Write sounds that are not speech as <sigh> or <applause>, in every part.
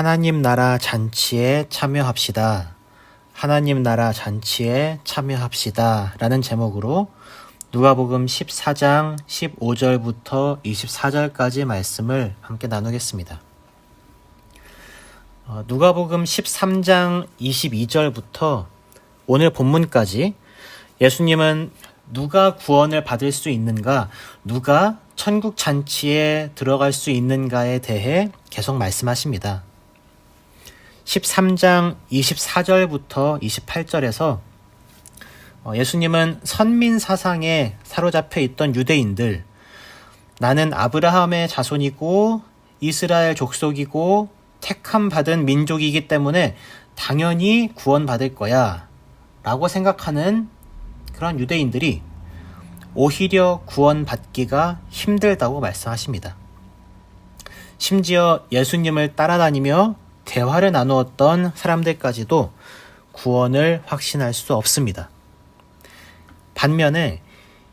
하나님 나라 잔치에 참여합시다. 하나님 나라 잔치에 참여합시다. 라는 제목으로 누가복음 14장 15절부터 24절까지 말씀을 함께 나누겠습니다. 어, 누가복음 13장 22절부터 오늘 본문까지 예수님은 누가 구원을 받을 수 있는가, 누가 천국 잔치에 들어갈 수 있는가에 대해 계속 말씀하십니다. 13장 24절부터 28절에서 어, 예수님은 선민 사상에 사로잡혀 있던 유대인들, 나는 아브라함의 자손이고 이스라엘 족속이고 택함 받은 민족이기 때문에 당연히 구원받을 거야. 라고 생각하는 그런 유대인들이 오히려 구원받기가 힘들다고 말씀하십니다. 심지어 예수님을 따라다니며 대화를 나누었던 사람들까지도 구원을 확신할 수 없습니다. 반면에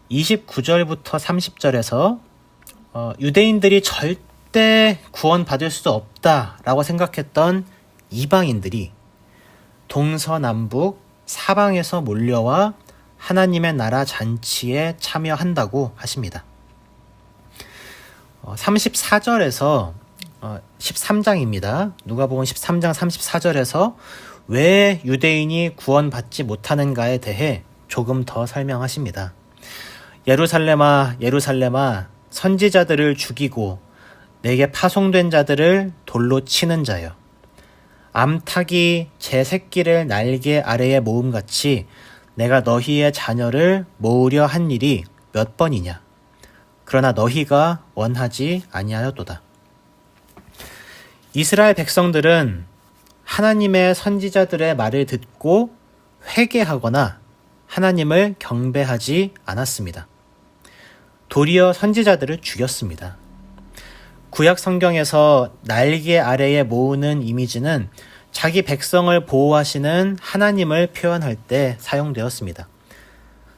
29절부터 30절에서 어, 유대인들이 절대 구원받을 수 없다라고 생각했던 이방인들이 동서남북 사방에서 몰려와 하나님의 나라 잔치에 참여한다고 하십니다. 34절에서 어, 13장입니다. 어, 누가복음 13장 34절에서 왜 유대인이 구원받지 못하는가에 대해 조금 더 설명하십니다. 예루살렘아 예루살렘아 선지자들을 죽이고 내게 파송된 자들을 돌로 치는 자여 암탉이 제 새끼를 날개 아래에 모음같이 내가 너희의 자녀를 모으려 한 일이 몇 번이냐 그러나 너희가 원하지 아니하였도다 이스라엘 백성들은 하나님의 선지자들의 말을 듣고 회개하거나 하나님을 경배하지 않았습니다. 도리어 선지자들을 죽였습니다. 구약 성경에서 날개 아래에 모으는 이미지는 자기 백성을 보호하시는 하나님을 표현할 때 사용되었습니다.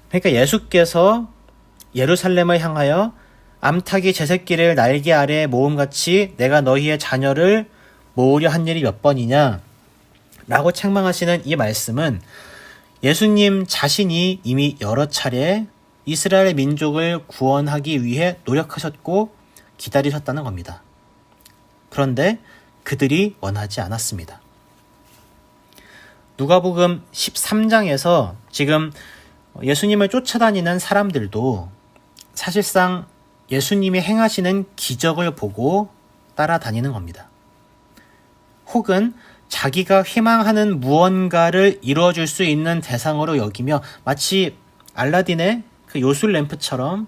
그러니까 예수께서 예루살렘을 향하여 암탉이 제 새끼를 날개 아래에 모음같이 내가 너희의 자녀를 모으려 한 일이 몇 번이냐? 라고 책망하시는 이 말씀은 예수님 자신이 이미 여러 차례 이스라엘 민족을 구원하기 위해 노력하셨고 기다리셨다는 겁니다. 그런데 그들이 원하지 않았습니다. 누가복음 13장에서 지금 예수님을 쫓아다니는 사람들도 사실상 예수님이 행하시는 기적을 보고 따라다니는 겁니다. 혹은 자기가 희망하는 무언가를 이루어줄 수 있는 대상으로 여기며 마치 알라딘의 그 요술 램프처럼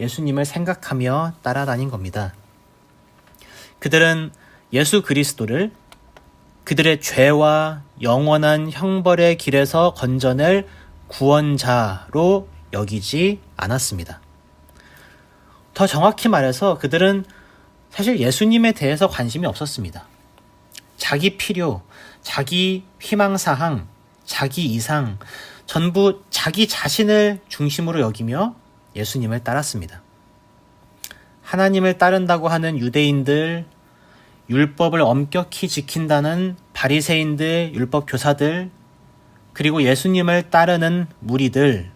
예수님을 생각하며 따라다닌 겁니다. 그들은 예수 그리스도를 그들의 죄와 영원한 형벌의 길에서 건져낼 구원자로 여기지 않았습니다. 더 정확히 말해서 그들은 사실 예수님에 대해서 관심이 없었습니다. 자기 필요, 자기 희망사항, 자기 이상, 전부 자기 자신을 중심으로 여기며 예수님을 따랐습니다. 하나님을 따른다고 하는 유대인들, 율법을 엄격히 지킨다는 바리새인들, 율법 교사들, 그리고 예수님을 따르는 무리들,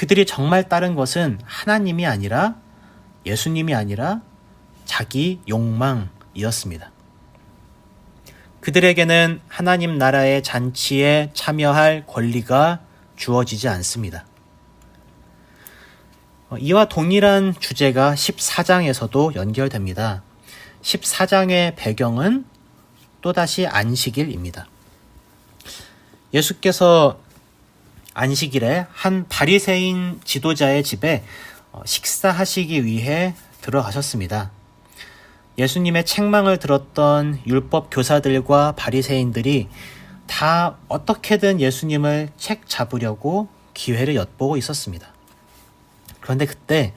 그들이 정말 따른 것은 하나님이 아니라 예수님이 아니라 자기 욕망이었습니다. 그들에게는 하나님 나라의 잔치에 참여할 권리가 주어지지 않습니다. 어, 이와 동일한 주제가 14장에서도 연결됩니다. 14장의 배경은 또다시 안식일입니다. 예수께서 안식일에 한 바리새인 지도자의 집에 어, 식사하시기 위해 들어가셨습니다. 예수님의 책망을 들었던 율법 교사들과 바리새인들이 다 어떻게든 예수님을 책 잡으려고 기회를 엿보고 있었습니다. 그런데 그때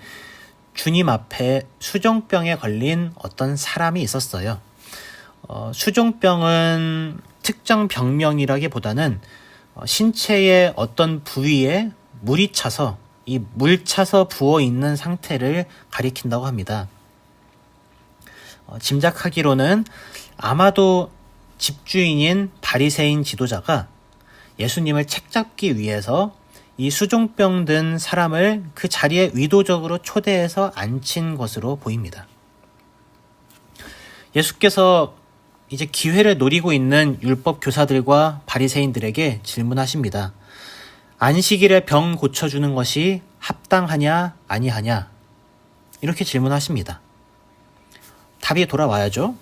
주님 앞에 수종병에 걸린 어떤 사람이 있었어요. 어, 수종병은 특정 병명이라기보다는 어, 신체의 어떤 부위에 물이 차서 이 물 차서 부어 있는 상태를 가리킨다고 합니다. 어, 짐작하기로는 아마도 집주인인 바리새인 지도자가 예수님을 책잡기 위해서 이 수종병 든 사람을 그 자리에 의도적으로 초대해서 앉힌 것으로 보입니다. 예수께서 이제 기회를 노리고 있는 율법 교사들과 바리새인들에게 질문하십니다. 안식일에 병 고쳐주는 것이 합당하냐 아니하냐 이렇게 질문하십니다. 답이 돌아와야죠.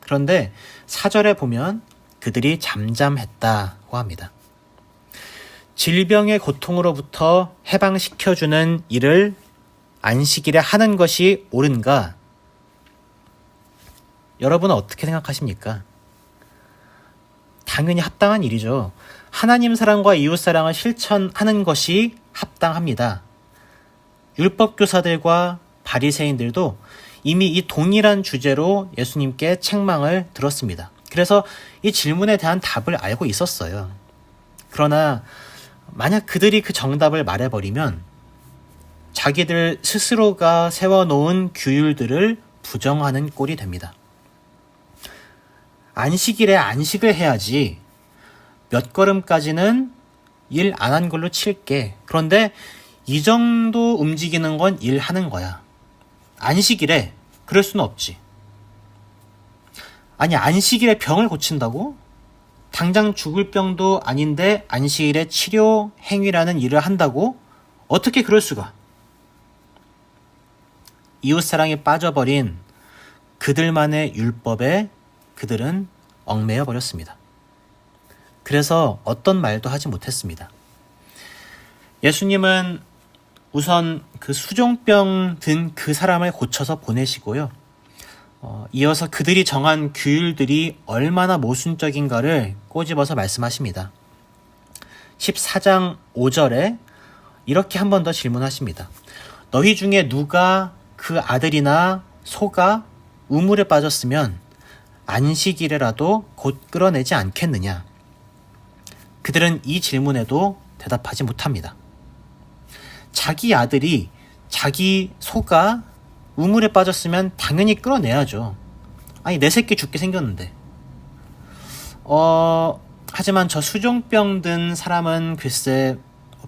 그런데 사절에 보면 그들이 잠잠했다고 합니다. 질병의 고통으로부터 해방시켜주는 일을 안식일에 하는 것이 옳은가? 여러분은 어떻게 생각하십니까? 당연히 합당한 일이죠. 하나님 사랑과 이웃 사랑을 실천하는 것이 합당합니다. 율법 교사들과 바리새인들도 이미 이 동일한 주제로 예수님께 책망을 들었습니다. 그래서 이 질문에 대한 답을 알고 있었어요. 그러나 만약 그들이 그 정답을 말해버리면 자기들 스스로가 세워놓은 규율들을 부정하는 꼴이 됩니다. 안식일에 안식을 해야지 몇 걸음까지는 일 안 한 걸로 칠게. 그런데 이 정도 움직이는 건 일하는 거야. 안식일에 그럴 수는 없지. 아니 안식일에 병을 고친다고? 당장 죽을 병도 아닌데 안식일에 치료 행위라는 일을 한다고? 어떻게 그럴 수가? 이웃사랑에 빠져버린 그들만의 율법에 그들은 얽매여 버렸습니다. 그래서 어떤 말도 하지 못했습니다. 예수님은 우선 그 수종병 든 그 사람을 고쳐서 보내시고요. 어, 이어서 그들이 정한 규율들이 얼마나 모순적인가를 꼬집어서 말씀하십니다. 14장 5절에 이렇게 한 번 더 질문하십니다. 너희 중에 누가 그 아들이나 소가 우물에 빠졌으면 안식일에라도 곧 끌어내지 않겠느냐? 그들은 이 질문에도 대답하지 못합니다. 자기 아들이 자기 소가 우물에 빠졌으면 당연히 끌어내야죠. 아니, 내 새끼 죽게 생겼는데. 어, 하지만 저 수종병 든 사람은 글쎄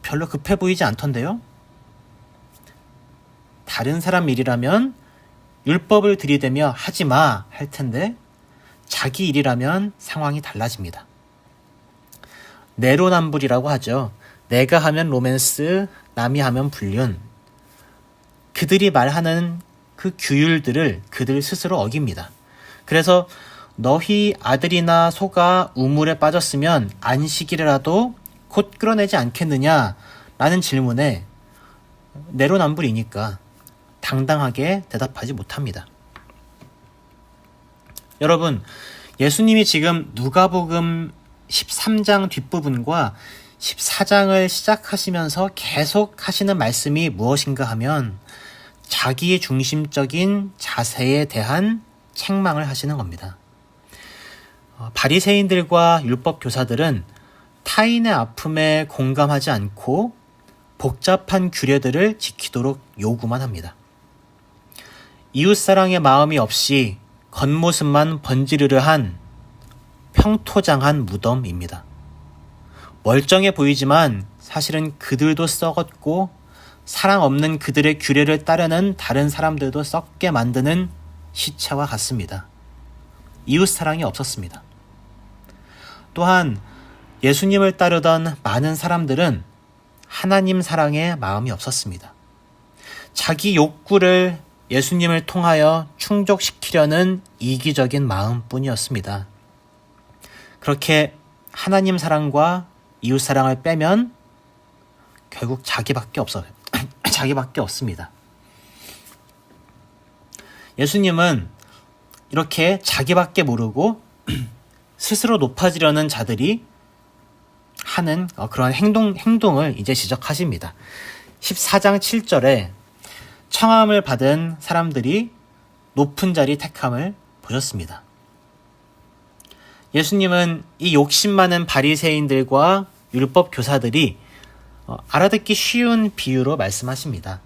별로 급해 보이지 않던데요? 다른 사람 일이라면 율법을 들이대며 하지 마 할 텐데 자기 일이라면 상황이 달라집니다. 내로남불이라고 하죠. 내가 하면 로맨스, 남이 하면 불륜. 그들이 말하는 그 규율들을 그들 스스로 어깁니다. 그래서 너희 아들이나 소가 우물에 빠졌으면 안식일이라도 곧 끌어내지 않겠느냐? 라는 질문에 내로남불이니까 당당하게 대답하지 못합니다. 여러분, 예수님이 지금 누가복음 13장 뒷부분과 14장을 시작하시면서 계속 하시는 말씀이 무엇인가 하면 자기 중심적인 자세에 대한 책망을 하시는 겁니다. 어, 바리새인들과 율법 교사들은 타인의 아픔에 공감하지 않고 복잡한 규례들을 지키도록 요구만 합니다. 이웃 사랑의 마음이 없이 겉모습만 번지르르한 평토장한 무덤입니다. 멀쩡해 보이지만 사실은 그들도 썩었고 사랑 없는 그들의 규례를 따르는 다른 사람들도 썩게 만드는 시체와 같습니다. 이웃 사랑이 없었습니다. 또한 예수님을 따르던 많은 사람들은 하나님 사랑에 마음이 없었습니다. 자기 욕구를 예수님을 통하여 충족시키려는 이기적인 마음뿐이었습니다. 그렇게 하나님 사랑과 이웃 사랑을 빼면 결국 자기밖에 없어요. <clears throat> 자기밖에 없습니다. 예수님은 이렇게 자기밖에 모르고 <clears throat> 스스로 높아지려는 자들이 하는 어, 그런 행동, 행동을 이제 지적하십니다. 14장 7절에 청함을 받은 사람들이 높은 자리 택함을 보셨습니다. 예수님은 이 욕심 많은 바리새인들과 율법 교사들이 어, 알아듣기 쉬운 비유로 말씀하십니다.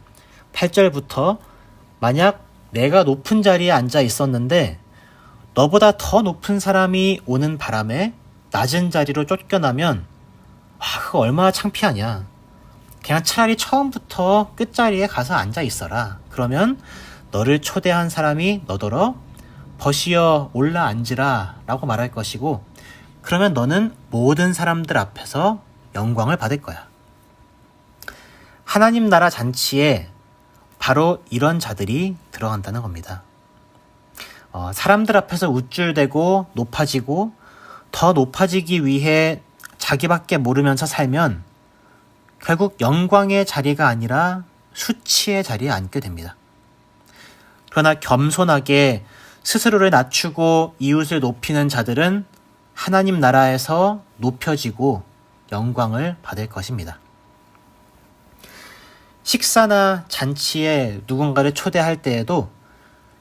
8절부터 만약 내가 높은 자리에 앉아 있었는데 너보다 더 높은 사람이 오는 바람에 낮은 자리로 쫓겨나면 와 그거 얼마나 창피하냐. 그냥 차라리 처음부터 끝자리에 가서 앉아 있어라. 그러면 너를 초대한 사람이 너더러 버시어 올라 앉으라 라고 말할 것이고 그러면 너는 모든 사람들 앞에서 영광을 받을 거야. 하나님 나라 잔치에 바로 이런 자들이 들어간다는 겁니다. 어, 사람들 앞에서 우쭐대고 높아지고 더 높아지기 위해 자기밖에 모르면서 살면 결국 영광의 자리가 아니라 수치의 자리에 앉게 됩니다. 그러나 겸손하게 스스로를 낮추고 이웃을 높이는 자들은 하나님 나라에서 높여지고 영광을 받을 것입니다. 식사나 잔치에 누군가를 초대할 때에도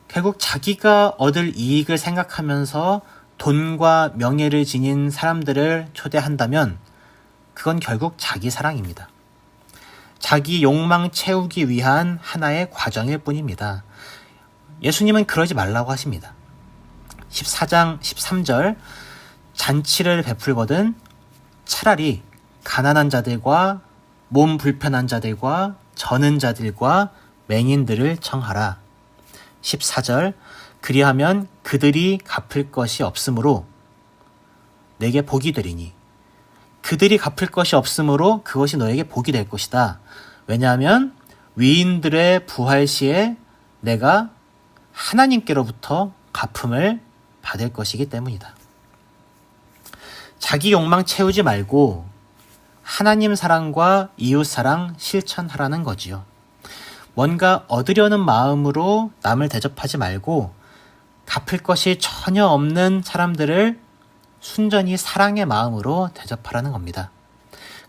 결국 자기가 얻을 이익을 생각하면서 돈과 명예를 지닌 사람들을 초대한다면 그건 결국 자기 사랑입니다. 자기 욕망 채우기 위한 하나의 과정일 뿐입니다. 예수님은 그러지 말라고 하십니다. 14장 13절 잔치를 베풀거든 차라리 가난한 자들과 몸 불편한 자들과 저는 자들과 맹인들을 청하라. 14절 그리하면 그들이 갚을 것이 없으므로 내게 복이 되리니 그들이 갚을 것이 없으므로 그것이 너에게 복이 될 것이다. 왜냐하면 위인들의 부활 시에 내가 하나님께로부터 갚음을 받을 것이기 때문이다. 자기 욕망 채우지 말고 하나님 사랑과 이웃 사랑 실천하라는 거지요. 뭔가 얻으려는 마음으로 남을 대접하지 말고 갚을 것이 전혀 없는 사람들을 순전히 사랑의 마음으로 대접하라는 겁니다.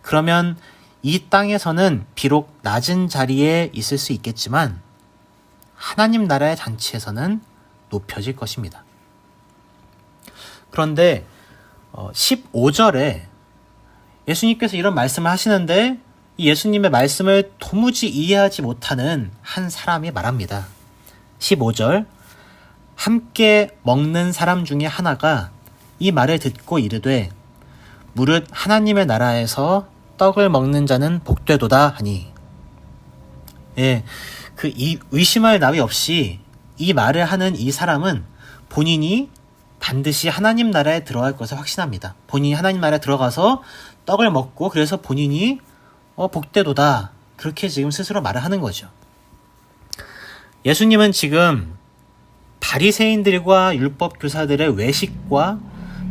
그러면 이 땅에서는 비록 낮은 자리에 있을 수 있겠지만 하나님 나라의 잔치에서는 높여질 것입니다. 그런데 15절에 어, 예수님께서 이런 말씀을 하시는데 예수님의 말씀을 도무지 이해하지 못하는 한 사람이 말합니다. 15절 함께 먹는 사람 중에 하나가 이 말을 듣고 이르되 무릇 하나님의 나라에서 떡을 먹는 자는 복되도다 하니 예, 그 이 의심할 나위 없이 이 말을 하는 이 사람은 본인이 반드시 하나님 나라에 들어갈 것을 확신합니다. 본인이 하나님 나라에 들어가서 떡을 먹고 그래서 본인이 어, 복되도다. 그렇게 지금 스스로 말을 하는 거죠. 예수님은 지금 바리새인들과 율법 교사들의 외식과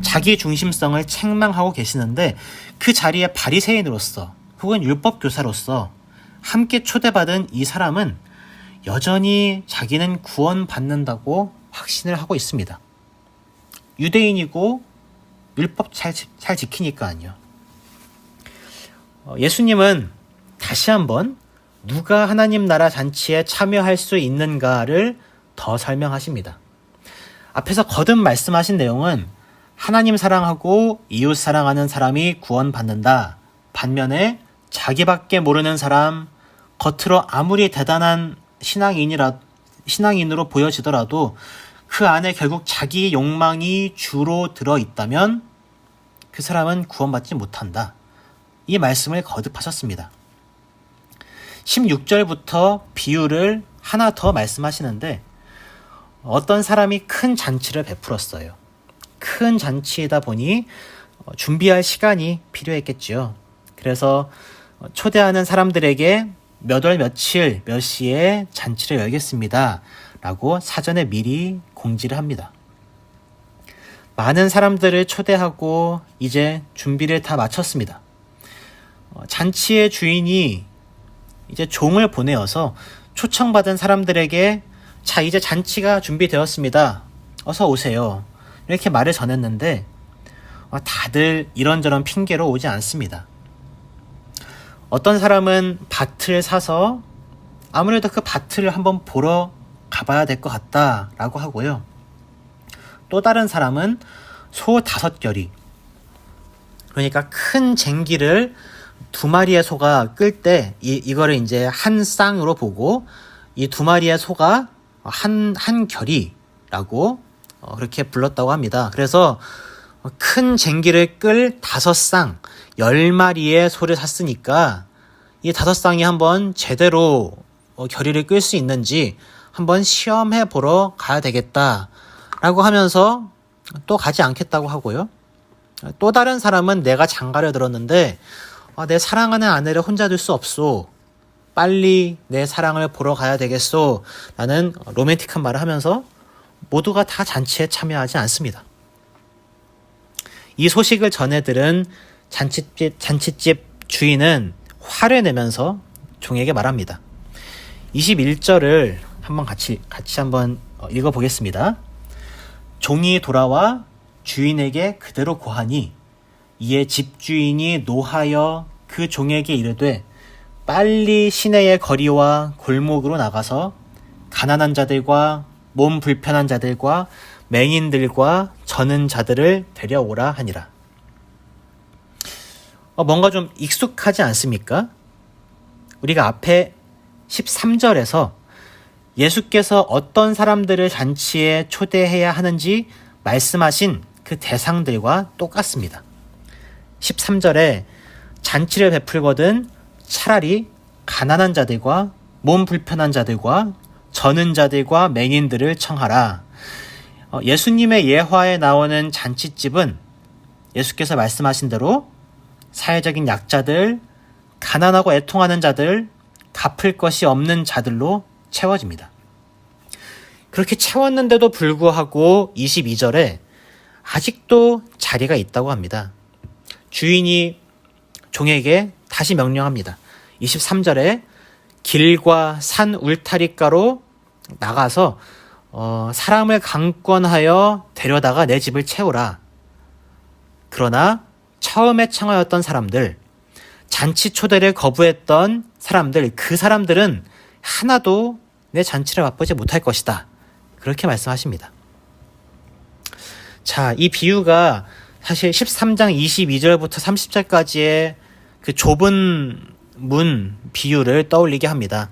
자기 중심성을 책망하고 계시는데 그 자리에 바리새인으로서 혹은 율법 교사로서 함께 초대받은 이 사람은 여전히 자기는 구원받는다고 확신을 하고 있습니다. 유대인이고 율법 잘, 잘 지키니까요. 어, 예수님은 다시 한번 누가 하나님 나라 잔치에 참여할 수 있는가를 더 설명하십니다. 앞에서 거듭 말씀하신 내용은 하나님 사랑하고 이웃 사랑하는 사람이 구원받는다. 반면에 자기밖에 모르는 사람, 겉으로 아무리 대단한 신앙인이라, 신앙인으로 보여지더라도 그 안에 결국 자기 욕망이 주로 들어 있다면 그 사람은 구원받지 못한다. 이 말씀을 거듭하셨습니다. 16절부터 비유를 하나 더 말씀하시는데 어떤 사람이 큰 잔치를 베풀었어요. 큰 잔치이다 보니 준비할 시간이 필요했겠죠. 그래서 초대하는 사람들에게 몇 월 며칠 몇 시에 잔치를 열겠습니다. 라고 사전에 미리 공지를 합니다. 많은 사람들을 초대하고 이제 준비를 다 마쳤습니다. 어, 잔치의 주인이 이제 종을 보내어서 초청받은 사람들에게 자, 이제 잔치가 준비되었습니다. 어서 오세요. 이렇게 말을 전했는데 어, 다들 이런저런 핑계로 오지 않습니다. 어떤 사람은 밭을 사서 아무래도 그 밭을 한번 보러 가봐야 될 것 같다라고 하고요. 또 다른 사람은 소 다섯 결이 그러니까 큰 쟁기를 두 마리의 소가 끌 때 이, 이거를 이제 한 쌍으로 보고 이 두 마리의 소가 한, 한 결이라고 어, 그렇게 불렀다고 합니다. 그래서 큰 쟁기를 끌 다섯 쌍, 열 마리의 소를 샀으니까 이 다섯 쌍이 한번 제대로 어, 결의를 끌 수 있는지 한번 시험해 보러 가야 되겠다라고 하면서 또 가지 않겠다고 하고요. 또 다른 사람은 내가 장가를 들었는데 아, 내 사랑하는 아내를 혼자 둘 수 없소. 빨리 내 사랑을 보러 가야 되겠소. 라는 로맨틱한 말을 하면서 모두가 다 잔치에 참여하지 않습니다. 이 소식을 전해들은 잔치집, 잔치집 주인은 화를 내면서 종에게 말합니다. 21절을 한번 같이, 같이 한번 어, 읽어보겠습니다. 종이 돌아와 주인에게 그대로 고하니 이에 집주인이 노하여 그 종에게 이르되 빨리 시내의 거리와 골목으로 나가서 가난한 자들과 몸 불편한 자들과 맹인들과 저는 자들을 데려오라 하니라. 어, 뭔가 좀 익숙하지 않습니까? 우리가 앞에 13절에서 예수께서 어떤 사람들을 잔치에 초대해야 하는지 말씀하신 그 대상들과 똑같습니다. 13절에 잔치를 베풀거든 차라리 가난한 자들과 몸 불편한 자들과 저는 자들과 맹인들을 청하라. 어, 예수님의 예화에 나오는 잔치집은 예수께서 말씀하신 대로 사회적인 약자들, 가난하고 애통하는 자들, 갚을 것이 없는 자들로 채워집니다. 그렇게 채웠는데도 불구하고 22절에 아직도 자리가 있다고 합니다. 주인이 종에게 다시 명령합니다. 23절에 길과 산 울타리가로 나가서 어, 사람을 강권하여 데려다가 내 집을 채우라. 그러나 처음에 청하였던 사람들, 잔치 초대를 거부했던 사람들, 그 사람들은 하나도 내 잔치를 맛보지 못할 것이다. 그렇게 말씀하십니다. 자, 이 비유가 사실 13장 22절부터 30절까지의 그 좁은 문 비유를 떠올리게 합니다.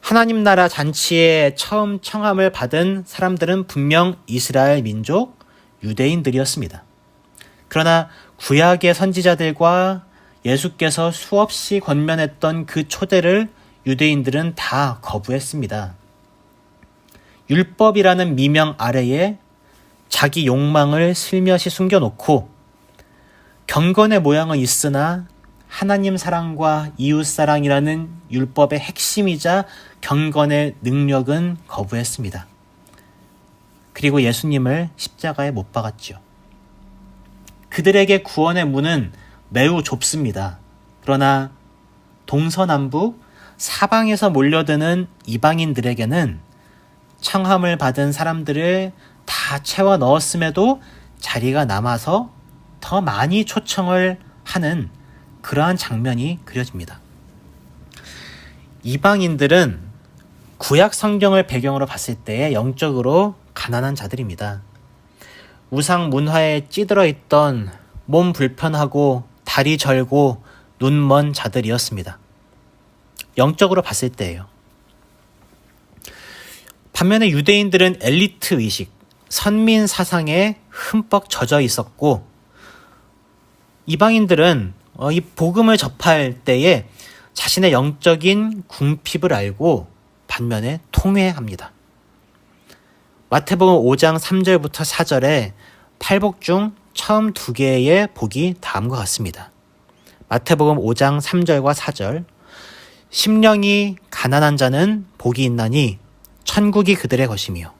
하나님 나라 잔치에 처음 청함을 받은 사람들은 분명 이스라엘 민족 유대인들이었습니다. 그러나 구약의 선지자들과 예수께서 수없이 권면했던 그 초대를 유대인들은 다 거부했습니다. 율법이라는 미명 아래에 자기 욕망을 슬며시 숨겨놓고 경건의 모양은 있으나 하나님 사랑과 이웃 사랑이라는 율법의 핵심이자 경건의 능력은 거부했습니다. 그리고 예수님을 십자가에 못 박았지요. 그들에게 구원의 문은 매우 좁습니다. 그러나 동서남북 사방에서 몰려드는 이방인들에게는 청함을 받은 사람들을 다 채워 넣었음에도 자리가 남아서 더 많이 초청을 하는 그러한 장면이 그려집니다. 이방인들은 구약 성경을 배경으로 봤을 때 영적으로 가난한 자들입니다. 우상 문화에 찌들어 있던 몸 불편하고 다리 절고 눈 먼 자들이었습니다. 영적으로 봤을 때예요. 반면에 유대인들은 엘리트 의식, 선민 사상에 흠뻑 젖어 있었고 이방인들은 어, 이 복음을 접할 때에 자신의 영적인 궁핍을 알고 반면에 통회합니다. 마태복음 5장 3절부터 4절에 팔복 중 처음 두 개의 복이 다음과 같습니다. 마태복음 5장 3절과 4절 심령이 가난한 자는 복이 있나니 천국이 그들의 것이며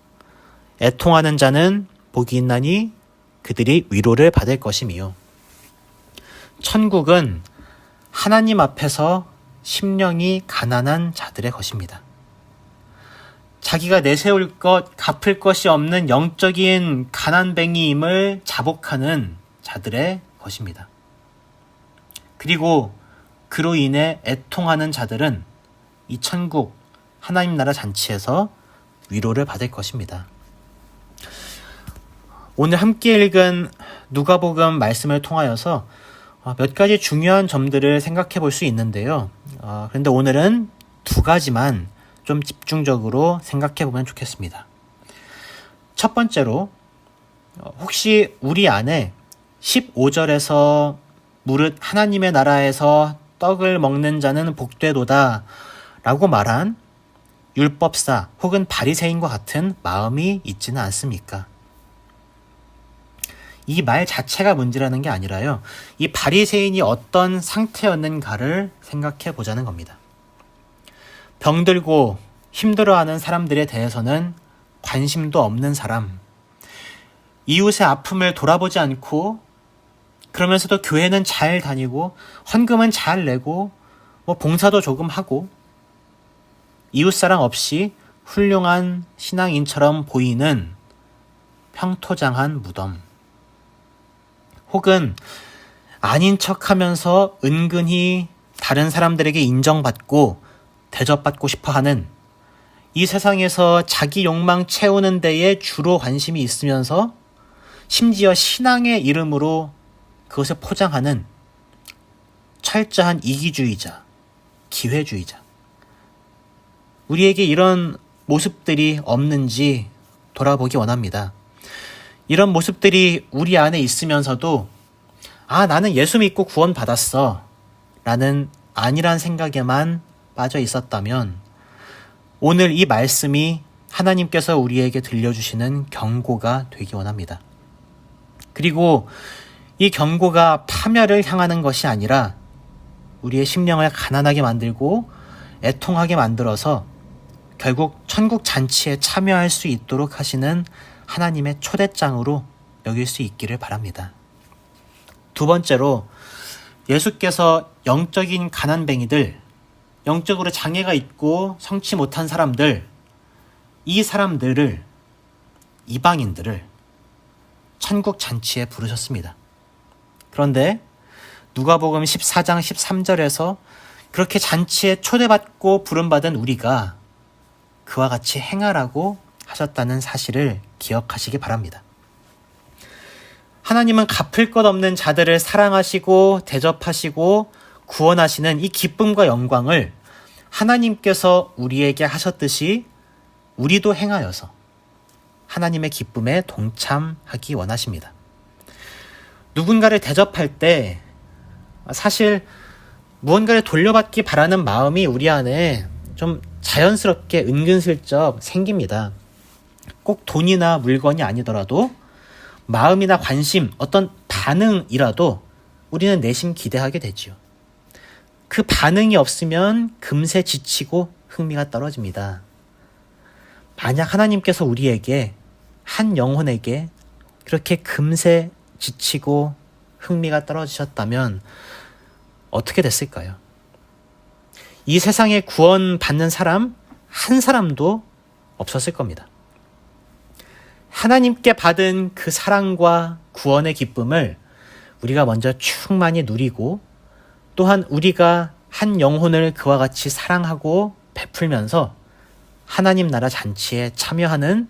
애통하는 자는 복이 있나니 그들이 위로를 받을 것이며 천국은 하나님 앞에서 심령이 가난한 자들의 것입니다. 자기가 내세울 것, 갚을 것이 없는 영적인 가난뱅이임을 자복하는 자들의 것입니다. 그리고 그로 인해 애통하는 자들은 이 천국, 하나님 나라 잔치에서 위로를 받을 것입니다. 오늘 함께 읽은 누가복음 말씀을 통하여서 어, 몇 가지 중요한 점들을 생각해 볼 수 있는데요. 어, 그런데 오늘은 두 가지만 좀 집중적으로 생각해 보면 좋겠습니다. 첫 번째로, 어, 혹시 우리 안에 15절에서 무릇 하나님의 나라에서 떡을 먹는 자는 복되도다 라고 말한 율법사 혹은 바리새인과 같은 마음이 있지는 않습니까? 이 말 자체가 문제라는 게 아니라요. 이 바리새인이 어떤 상태였는가를 생각해 보자는 겁니다. 병들고 힘들어하는 사람들에 대해서는 관심도 없는 사람, 이웃의 아픔을 돌아보지 않고 그러면서도 교회는 잘 다니고 헌금은 잘 내고 뭐 봉사도 조금 하고 이웃 사랑 없이 훌륭한 신앙인처럼 보이는 평토장한 무덤. 혹은 아닌 척 하면서 은근히 다른 사람들에게 인정받고 대접받고 싶어 하는 이 세상에서 자기 욕망 채우는 데에 주로 관심이 있으면서 심지어 신앙의 이름으로 그것을 포장하는 철저한 이기주의자, 기회주의자. 우리에게 이런 모습들이 없는지 돌아보기 원합니다. 이런 모습들이 우리 안에 있으면서도 아, 나는 예수 믿고 구원 받았어. 라는 아니란 생각에만 빠져 있었다면 오늘 이 말씀이 하나님께서 우리에게 들려주시는 경고가 되기 원합니다. 그리고 이 경고가 파멸을 향하는 것이 아니라 우리의 심령을 가난하게 만들고 애통하게 만들어서 결국 천국 잔치에 참여할 수 있도록 하시는 하나님의 초대장으로 여길 수 있기를 바랍니다. 두 번째로 예수께서 영적인 가난뱅이들, 영적으로 장애가 있고 성치 못한 사람들, 이 사람들을, 이방인들을 천국 잔치에 부르셨습니다. 그런데 누가복음 14장 13절에서 그렇게 잔치에 초대받고 부름받은 우리가 그와 같이 행하라고 하셨다는 사실을 기억하시기 바랍니다. 하나님은 갚을 것 없는 자들을 사랑하시고 대접하시고 구원하시는 이 기쁨과 영광을 하나님께서 우리에게 하셨듯이 우리도 행하여서 하나님의 기쁨에 동참하기 원하십니다. 누군가를 대접할 때 사실 무언가를 돌려받기 바라는 마음이 우리 안에 좀 자연스럽게 은근슬쩍 생깁니다. 꼭 돈이나 물건이 아니더라도 마음이나 관심, 어떤 반응이라도 우리는 내심 기대하게 되지요. 그 반응이 없으면 금세 지치고 흥미가 떨어집니다. 만약 하나님께서 우리에게 한 영혼에게 그렇게 금세 지치고 흥미가 떨어지셨다면 어떻게 됐을까요? 이 세상에 구원받는 사람 한 사람도 없었을 겁니다. 하나님께 받은 그 사랑과 구원의 기쁨을 우리가 먼저 충만히 누리고 또한 우리가 한 영혼을 그와 같이 사랑하고 베풀면서 하나님 나라 잔치에 참여하는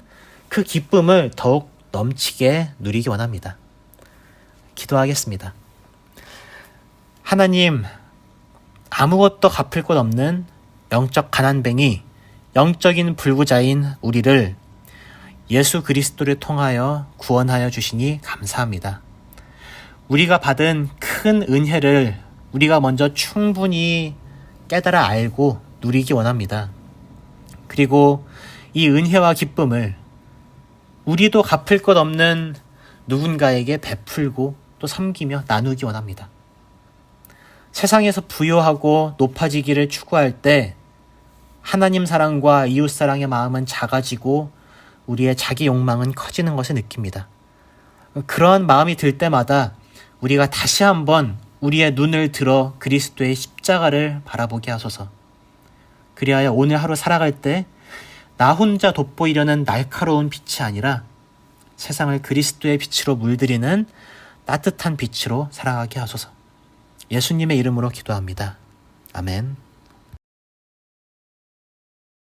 그 기쁨을 더욱 넘치게 누리기 원합니다. 기도하겠습니다. 하나님, 아무것도 갚을 것 없는 영적 가난뱅이, 영적인 불구자인 우리를 예수 그리스도를 통하여 구원하여 주시니 감사합니다. 우리가 받은 큰 은혜를 우리가 먼저 충분히 깨달아 알고 누리기 원합니다. 그리고 이 은혜와 기쁨을 우리도 갚을 것 없는 누군가에게 베풀고 또 섬기며 나누기 원합니다. 세상에서 부여하고 높아지기를 추구할 때 하나님 사랑과 이웃 사랑의 마음은 작아지고 우리의 자기 욕망은 커지는 것을 느낍니다. 그러한 마음이 들 때마다 우리가 다시 한번 우리의 눈을 들어 그리스도의 십자가를 바라보게 하소서. 그리하여 오늘 하루 살아갈 때 나 혼자 돋보이려는 날카로운 빛이 아니라 세상을 그리스도의 빛으로 물들이는 따뜻한 빛으로 살아가게 하소서. 예수님의 이름으로 기도합니다. 아멘.